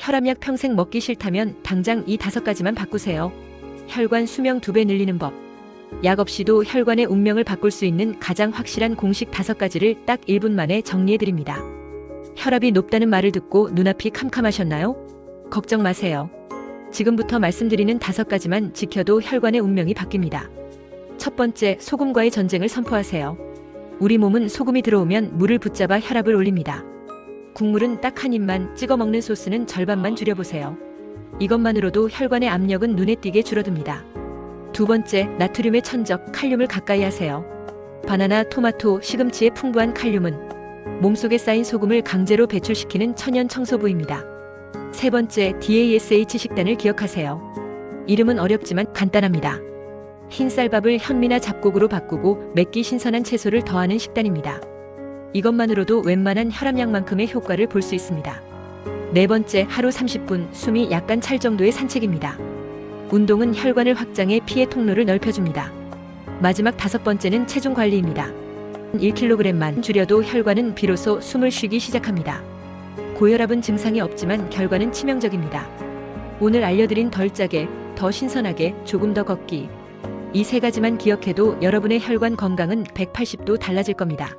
혈압약 평생 먹기 싫다면 당장 이 다섯 가지만 바꾸세요. 혈관 수명 두 배 늘리는 법. 약 없이도 혈관의 운명을 바꿀 수 있는 가장 확실한 공식 다섯 가지를 딱 1분 만에 정리해 드립니다. 혈압이 높다는 말을 듣고 눈앞이 캄캄하셨나요? 걱정 마세요. 지금부터 말씀드리는 다섯 가지만 지켜도 혈관의 운명이 바뀝니다. 첫 번째, 소금과의 전쟁을 선포하세요. 우리 몸은 소금이 들어오면 물을 붙잡아 혈압을 올립니다. 국물은 딱 한 입만 찍어 먹는 소스는 절반만 줄여보세요. 이것만으로도 혈관의 압력은 눈에 띄게 줄어듭니다. 두 번째, 나트륨의 천적, 칼륨을 가까이 하세요. 바나나, 토마토, 시금치의 풍부한 칼륨은 몸속에 쌓인 소금을 강제로 배출시키는 천연 청소부입니다. 세 번째, DASH 식단을 기억하세요. 이름은 어렵지만 간단합니다. 흰쌀밥을 현미나 잡곡으로 바꾸고 맵기 신선한 채소를 더하는 식단입니다. 이것만으로도 웬만한 혈압약만큼의 효과를 볼 수 있습니다. 네 번째, 하루 30분 숨이 약간 찰 정도의 산책입니다. 운동은 혈관을 확장해 피해 통로를 넓혀줍니다. 마지막 다섯 번째는 체중 관리입니다. 1kg만 줄여도 혈관은 비로소 숨을 쉬기 시작합니다. 고혈압은 증상이 없지만 결과는 치명적입니다. 오늘 알려드린 덜 짜게, 더 신선하게, 조금 더 걷기. 이 세 가지만 기억해도 여러분의 혈관 건강은 180도 달라질 겁니다.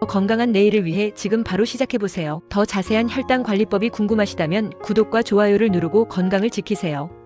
더 건강한 내일을 위해 지금 바로 시작해보세요. 더 자세한 혈당 관리법이 궁금하시다면 구독과 좋아요를 누르고 건강을 지키세요.